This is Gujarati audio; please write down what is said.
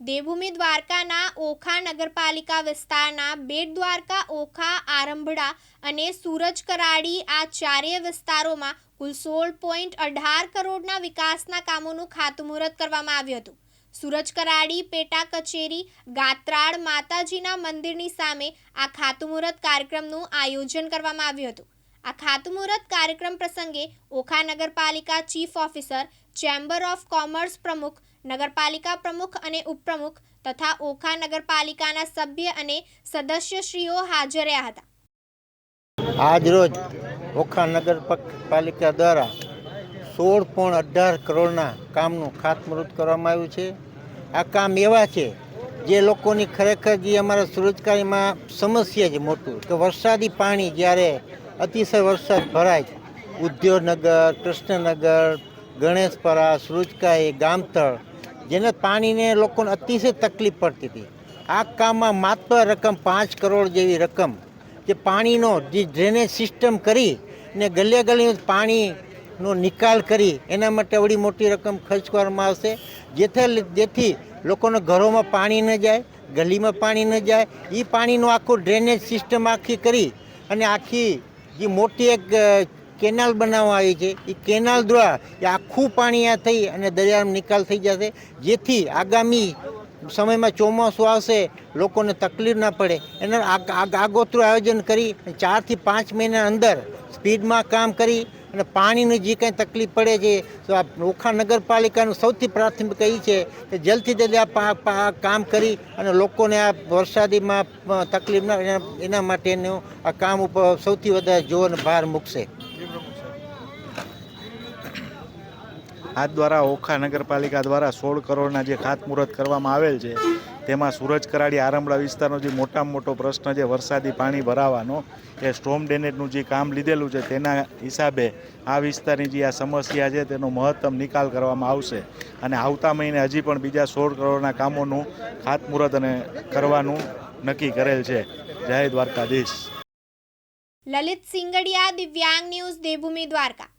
દેવભૂમિ દ્વારકાના ઓખા નગરપાલિકા વિસ્તારના બેટ દ્વારકા, ઓખા, આરંભડા અને સૂરજ કરાડી આ ચારેય વિસ્તારોમાં કુલ સોળ પોઈન્ટ અઢાર કરોડના વિકાસના કામોનું ખાતમુહૂર્ત કરવામાં આવ્યું હતું. સૂરજ કરાડી, પેટા કચેરી, ગાત્રાળ, માતાજીના મંદિરની સામે આ ખાતમુહૂર્ત કાર્યક્રમનું આયોજન કરવામાં આવ્યું હતું. આ ખાતમુહૂર્ત કાર્યક્રમ પ્રસંગે ઓખા નગરપાલિકા chief officer, chamber of commerce પ્રમુખ, નગરપાલિકા પ્રમુખ અને ઉપપ્રમુખ તથા ઓખા નગરપાલિકાના સભ્ય અને સદસ્યશ્રીઓ હાજર રહ્યા હતા. આજરોજ ઓખા નગરપાલિકા દ્વારા સોળ પોણ અઢાર કરોડના કામનું ખાતમુહૂર્ત કરવામાં આવ્યું છે. આ કામ એવા છે જે લોકોની ખરેખર જે અમારા સુરજકારીમાં સમસ્યા છે મોટું કે વરસાદી પાણી જ્યારે અતિશય વરસાદ ભરાય છે. ઉદ્યોગનગર, કૃષ્ણનગર, ગણેશપરા સુરજકાઈ ગામતળ જેને પાણીને લોકોને અતિશય તકલીફ પડતી હતી. આ કામમાં માત્ર રકમ પાંચ કરોડ જેવી રકમ જે પાણીનો જે ડ્રેનેજ સિસ્ટમ કરી ને ગલે ગલી પાણીનો નિકાલ કરી એના માટે અવડી મોટી રકમ ખર્ચ કરવામાં આવશે. જેથી જેથી લોકોના ઘરોમાં પાણી ન જાય, ગલીમાં પાણી ન જાય. એ પાણીનું આખું ડ્રેનેજ સિસ્ટમ આખી કરી અને આખી જે મોટી એક કેનાલ બનાવવામાં આવી છે. એ કેનાલ દ્વારા એ આખું પાણી આ થઈ અને દરિયામાં નિકાલ થઈ જશે. જેથી આગામી સમયમાં ચોમાસું આવશે, લોકોને તકલીફ ના પડે. એના આગ- આગ- આગોતરું આયોજન કરી ચારથી પાંચ મહિના અંદર સ્પીડમાં કામ કરી અને પાણીની જે કાંઈ તકલીફ પડે છે, તો આ ઓખા નગરપાલિકાનું સૌથી પ્રાથમિક એ છે કે જલ્દથી જલ્દી આ કામ કરી અને લોકોને આ વરસાદીમાં તકલીફ ના, એના માટેનું આ કામ ઉપર સૌથી વધારે જોર ભાર મૂકશે. આ દ્વારા ઓખા નગરપાલિકા દ્વારા સોળ કરોડના જે ખાતમુહૂર્ત કરવામાં આવેલ છે, તેમાં સુરજ કરાડી આરંબળા વિસ્તારનો જે મોટામાં મોટો પ્રશ્ન છે, વરસાદી પાણી ભરાવાનો, એ સ્ટોમ ડેનેજનું જે કામ લીધેલું છે, તેના હિસાબે આ વિસ્તારની જે આ સમસ્યા છે, તેનો મહત્તમ નિકાલ કરવામાં આવશે. અને આવતા મહિને હજી પણ બીજા સોળ કરોડના કામોનું ખાતમુહૂર્ત અને કરવાનું નક્કી કરેલ છે. જય દ્વારકાધીશ. લલિત સિંગડિયા, દિવ્યાંગ ન્યૂઝ, દેવભૂમિ દ્વારકા.